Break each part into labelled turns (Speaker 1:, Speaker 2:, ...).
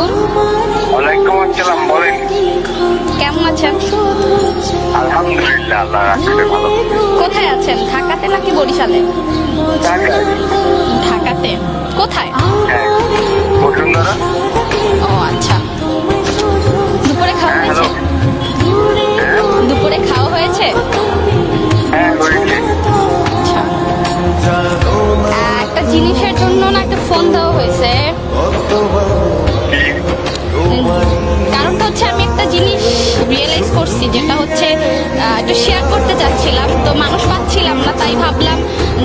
Speaker 1: আলাইকুম
Speaker 2: ওয়ালাইকুম আসসালাম বলেন।
Speaker 1: কেমন আছেন?
Speaker 2: আলহামদুলিল্লাহ আল্লাহ রাখতে ভালো।
Speaker 1: কোথায় আছেন? ঢাকাতে নাকি বরিশালে? ঢাকাতে। কোথায়?
Speaker 2: হ্যাঁ বসুন্ধরা।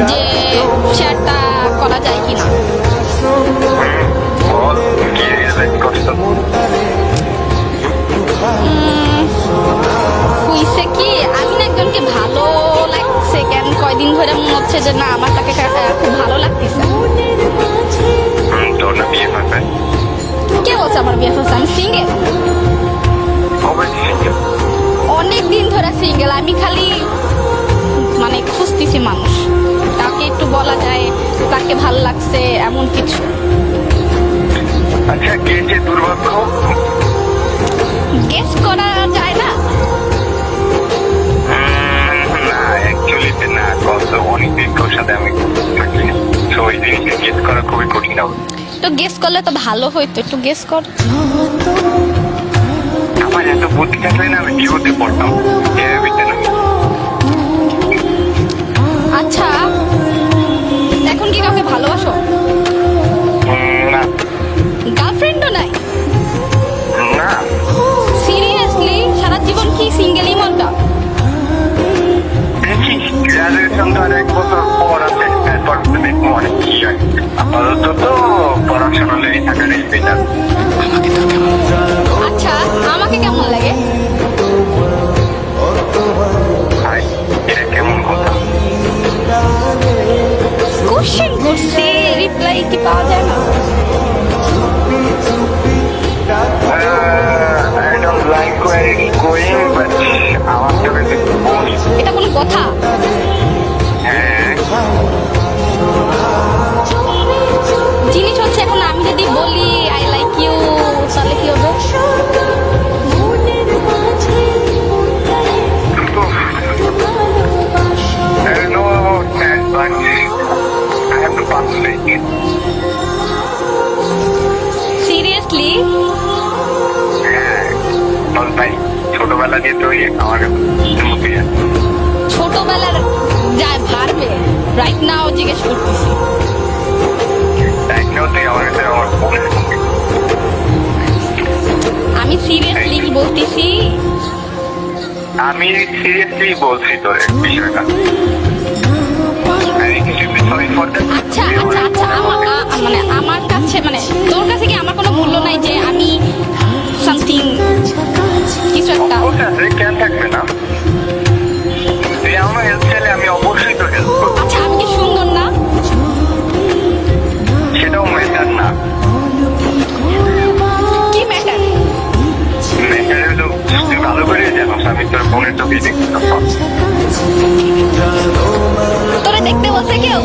Speaker 1: যে শেয়ারটা করা যায় কিনা। হইছে কি আমি না একজনকে ভালো লাগছে কেন? কয়দিন ধরে মনে হচ্ছে যে না, আমার তাকে খুব ভালো লাগতেছে। কে বলছে আমার বিয়ে হচ্ছে আমি সিঙ্গেল অনেক দিন ধরে সিঙ্গেল আমি খালি মানে খুঁজতেছি মানুষ। একটু বলা যায় তাকে ভালো লাগছে এমন কিছু।
Speaker 2: আচ্ছা কে যে দুর্ভাগ্য?
Speaker 1: গেস করা যায় না।
Speaker 2: না অ্যাকচুয়ালিতে না অনেক দিন তোর সাথে আমি থাকি। তো ওই জিনিসটা গেস করা খুবই কঠিন। হবে
Speaker 1: একটু গেস করলে তো ভালো হইতো একটু গেস কর।
Speaker 2: আমার এত বুদ্ধি থাকলে না আমি পড়তাম। ভেবে না
Speaker 1: আচ্ছা
Speaker 2: তো পড়াশোনা লেগে
Speaker 1: আচ্ছা আমাকে কেমন লাগে? কোশ্চেন করছি রিপ্লাই কি পাওয়া যায় না এটা কোনো কথা
Speaker 2: হ্যাঁ
Speaker 1: রাইট নাও জিজ্ঞেস করতেছি। আমি সিরিয়াসলি কি
Speaker 2: বলতেছি আমি
Speaker 1: সিরিয়াসলি
Speaker 2: বলছি তোর আচ্ছা আচ্ছা আচ্ছা আমার মানে আমার কাছে মানে তোর কাছে কি আমার কোনো
Speaker 1: মূল্য নাই? তোরা দেখতে বলছে কেউ?